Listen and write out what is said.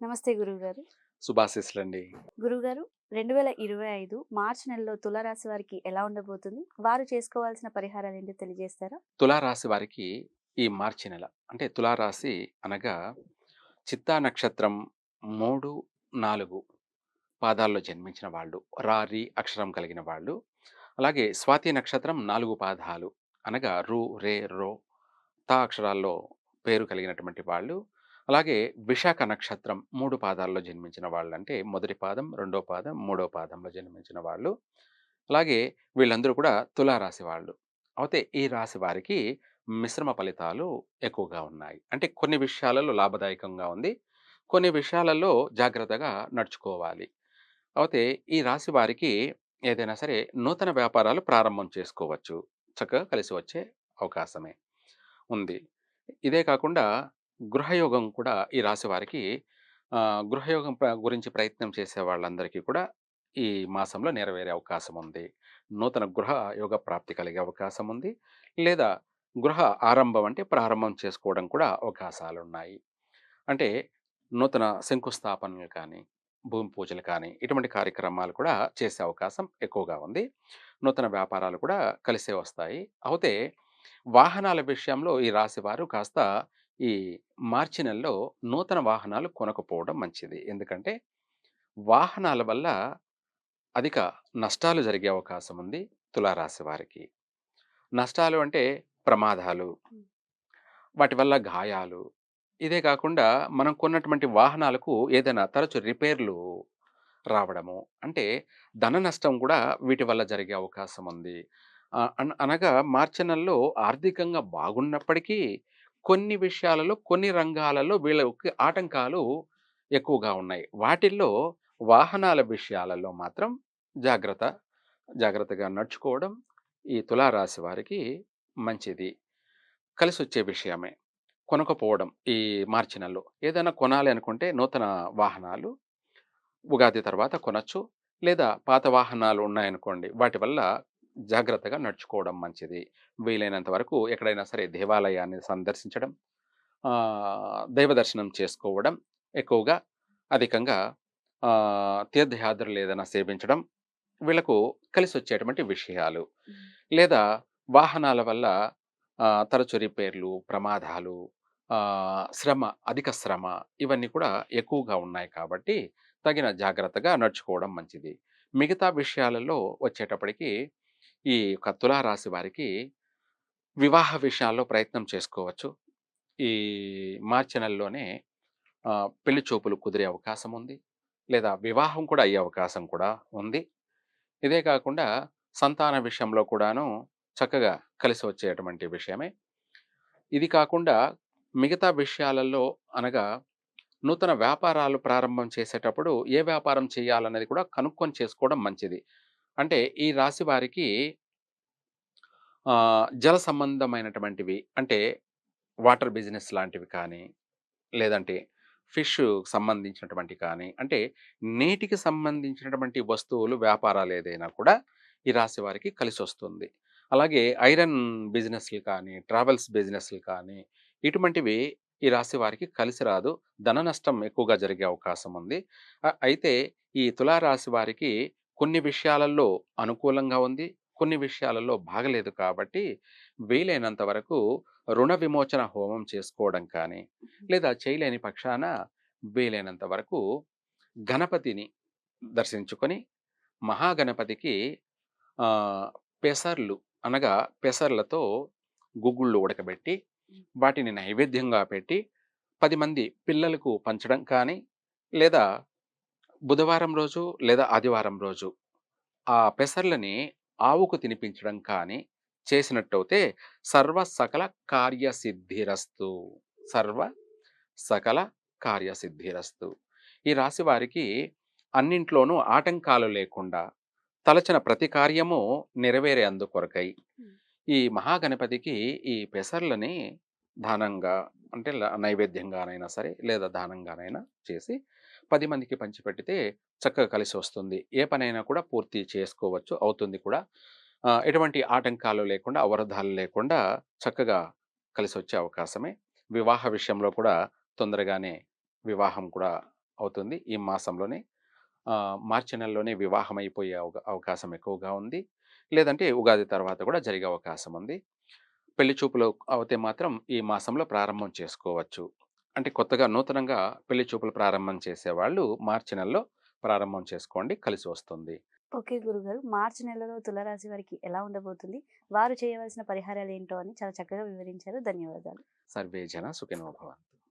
నమస్తే గురువుగారు. శుభాశీస్సులండి. గురువుగారు రెండు వేల ఇరవై ఐదు మార్చి నెలలో తులారాశి వారికి ఎలా ఉండబోతుంది? వారు చేసుకోవాల్సిన పరిహారాలు ఏంటో తెలియజేస్తారా? తులారాశి వారికి ఈ మార్చి నెల అంటే తులారాశి అనగా చిత్తా నక్షత్రం మూడు నాలుగు పాదాల్లో జన్మించిన వాళ్ళు రారి అక్షరం కలిగిన వాళ్ళు అలాగే స్వాతి నక్షత్రం నాలుగు పాదాలు అనగా రు రే రో తా అక్షరాల్లో పేరు కలిగినటువంటి వాళ్ళు అలాగే విశాఖ నక్షత్రం మూడు పాదాల్లో జన్మించిన వాళ్ళు అంటే మొదటి పాదం రెండో పాదం మూడో పాదంలో జన్మించిన వాళ్ళు. అలాగే వీళ్ళందరూ కూడా తులారాశి వాళ్ళు. అయితే ఈ రాశి వారికి మిశ్రమ ఫలితాలు ఎక్కువగా ఉన్నాయి. అంటే కొన్ని విషయాలలో లాభదాయకంగా ఉంది. కొన్ని విషయాలలో జాగ్రత్తగా నడుచుకోవాలి. అయితే ఈ రాశి వారికి ఏదైనా సరే నూతన వ్యాపారాలు ప్రారంభం చేసుకోవచ్చు. చక్కగా కలిసి వచ్చే అవకాశమే ఉంది. ఇదే కాకుండా గృహయోగం కూడా ఈ రాశి వారికి గృహయోగం గురించి ప్రయత్నం చేసే వాళ్ళందరికీ కూడా ఈ మాసంలో నెరవేరే అవకాశం ఉంది. నూతన గృహ యోగ ప్రాప్తి కలిగే అవకాశం ఉంది. లేదా గృహ ఆరంభం అంటే ప్రారంభం చేసుకోవడం కూడా అవకాశాలు ఉన్నాయి అంటే నూతన శంకుస్థాపనలు కానీ భూమి పూజలు కానీ ఇటువంటి కార్యక్రమాలు కూడా చేసే అవకాశం ఎక్కువగా ఉంది. నూతన వ్యాపారాలు కూడా కలిసే వస్తాయి. అయితే వాహనాల విషయంలో ఈ రాశి వారు కాస్త ఈ మార్చి నెలలో నూతన వాహనాలు కొనకపోవడం మంచిది. ఎందుకంటే వాహనాల వల్ల అధిక నష్టాలు జరిగే అవకాశం ఉంది తులారాశి వారికి. నష్టాలు అంటే ప్రమాదాలు వాటి వల్ల గాయాలు ఇదే కాకుండా మనం కొన్నటువంటి వాహనాలకు ఏదైనా తరచు రిపేర్లు రావడము అంటే ధన నష్టం కూడా వీటి వల్ల జరిగే అవకాశం ఉంది. అనగా మార్చి నెలలో ఆర్థికంగా బాగున్నప్పటికీ కొన్ని విషయాలలో కొన్ని రంగాలలో వీళ్ళకి ఆటంకాలు ఎక్కువగా ఉన్నాయి. వాటిల్లో వాహనాల విషయాలలో మాత్రం జాగ్రత్త జాగ్రత్తగా నడుచుకోవడం ఈ తులారాశి వారికి మంచిది. కలిసి వచ్చే విషయమే. కొనకపోవడం ఈ మార్చి నెలలో. ఏదైనా కొనాలి అనుకుంటే నూతన వాహనాలు ఉగాది తర్వాత కొనచ్చు. లేదా పాత వాహనాలు ఉన్నాయనుకోండి వాటి వల్ల జాగ్రత్తగా నడుచుకోవడం మంచిది. వీలైనంత వరకు ఎక్కడైనా సరే దేవాలయాన్ని సందర్శించడం ఆ, దైవ దర్శనం చేసుకోవడం ఎక్కువగా అధికంగా తీర్థయాత్రలు ఏదైనా సేవించడం వీళ్ళకు కలిసి వచ్చేటువంటి విషయాలు లేదా వాహనాల వల్ల తరచు రిపేర్లు ప్రమాదాలు శ్రమ అధిక శ్రమ ఇవన్నీ కూడా ఎక్కువగా ఉన్నాయి కాబట్టి తగిన జాగ్రత్తగా నడుచుకోవడం మంచిది. మిగతా విషయాలలో వచ్చేటప్పటికి ఈ యొక్క తులారాశి వారికి వివాహ విషయాల్లో ప్రయత్నం చేసుకోవచ్చు. ఈ మార్చి నెలలోనే పెళ్ళి చూపులు కుదిరే అవకాశం ఉంది. లేదా వివాహం కూడా అయ్యే అవకాశం కూడా ఉంది. ఇదే కాకుండా సంతాన విషయంలో కూడాను చక్కగా కలిసి వచ్చేటువంటి విషయమే. ఇది కాకుండా మిగతా విషయాలలో అనగా నూతన వ్యాపారాలు ప్రారంభం చేసేటప్పుడు ఏ వ్యాపారం చేయాలనేది కూడా కనుక్కొని చేసుకోవడం మంచిది. అంటే ఈ రాశి వారికి జల సంబంధమైనటువంటివి అంటే వాటర్ బిజినెస్ లాంటివి కానీ లేదంటే ఫిష్ సంబంధించినటువంటి కానీ అంటే నీటికి సంబంధించినటువంటి వస్తువులు వ్యాపారాలు ఏదైనా కూడా ఈ రాశి వారికి కలిసి వస్తుంది అలాగే ఐరన్ బిజినెస్లు కానీ ట్రావెల్స్ బిజినెస్లు కానీ ఇటువంటివి ఈ రాశి వారికి కలిసి రాదు. ధన నష్టం ఎక్కువగా జరిగే అవకాశం ఉంది. అయితే ఈ తులారాశి వారికి కొన్ని విషయాలలో అనుకూలంగా ఉంది కొన్ని విషయాలలో బాగలేదు కాబట్టి వీలైనంత వరకు రుణ విమోచన హోమం చేసుకోవడం కానీ లేదా చేయలేని పక్షాన వీలైనంత వరకు గణపతిని దర్శించుకొని మహాగణపతికి పెసర్లు అనగా పెసర్లతో గుగ్గుళ్ళు ఉడకబెట్టి వాటిని నైవేద్యంగా పెట్టి పది మంది పిల్లలకు పంచడం కానీ లేదా బుధవారం రోజు లేదా ఆదివారం రోజు ఆ పెసర్లని ఆవుకు తినిపించడం కానీ చేసినట్టయితే సర్వ సకల కార్యసిద్ధిరస్తు. సర్వ సకల కార్యసిద్ధిరస్తు. ఈ రాశి వారికి అన్నింట్లోనూ ఆటంకాలు లేకుండా తలచిన ప్రతి కార్యము నెరవేరే అందుకొరకై ఈ మహాగణపతికి ఈ పెసర్లని దానంగా అంటే నైవేద్యంగానైనా సరే లేదా దానంగానైనా చేసి పది మందికి పంచిపెడితే చక్కగా కలిసి వస్తుంది. ఏ పనైనా కూడా పూర్తి చేసుకోవచ్చు అవుతుంది కూడా. ఎటువంటి ఆటంకాలు లేకుండా అవరోధాలు లేకుండా చక్కగా కలిసి వచ్చే అవకాశమే. వివాహ విషయంలో కూడా తొందరగానే వివాహం కూడా అవుతుంది. ఈ మాసంలోనే మార్చి నెలలోనే వివాహం అయిపోయే అవకా అవకాశం ఎక్కువగా ఉంది. లేదంటే ఉగాది తర్వాత కూడా జరిగే అవకాశం ఉంది. పెళ్ళి చూపులు అవుతే మాత్రం ఈ మాసంలో ప్రారంభం చేసుకోవచ్చు. అంటే కొత్తగా నూతనంగా పెళ్ళి చూపులు ప్రారంభం చేసేవాళ్ళు మార్చి నెలలో ప్రారంభం చేసుకోండి కలిసి వస్తుంది. ఓకే గురుగారు. మార్చి నెలలో తులారాశి వారికి ఎలా ఉండబోతుంది? వారు చేయవలసిన పరిహారాలు ఏంటో అని చాలా చక్కగా వివరించారు. ధన్యవాదాలు. సర్వే జన సుఖినో భవంతు.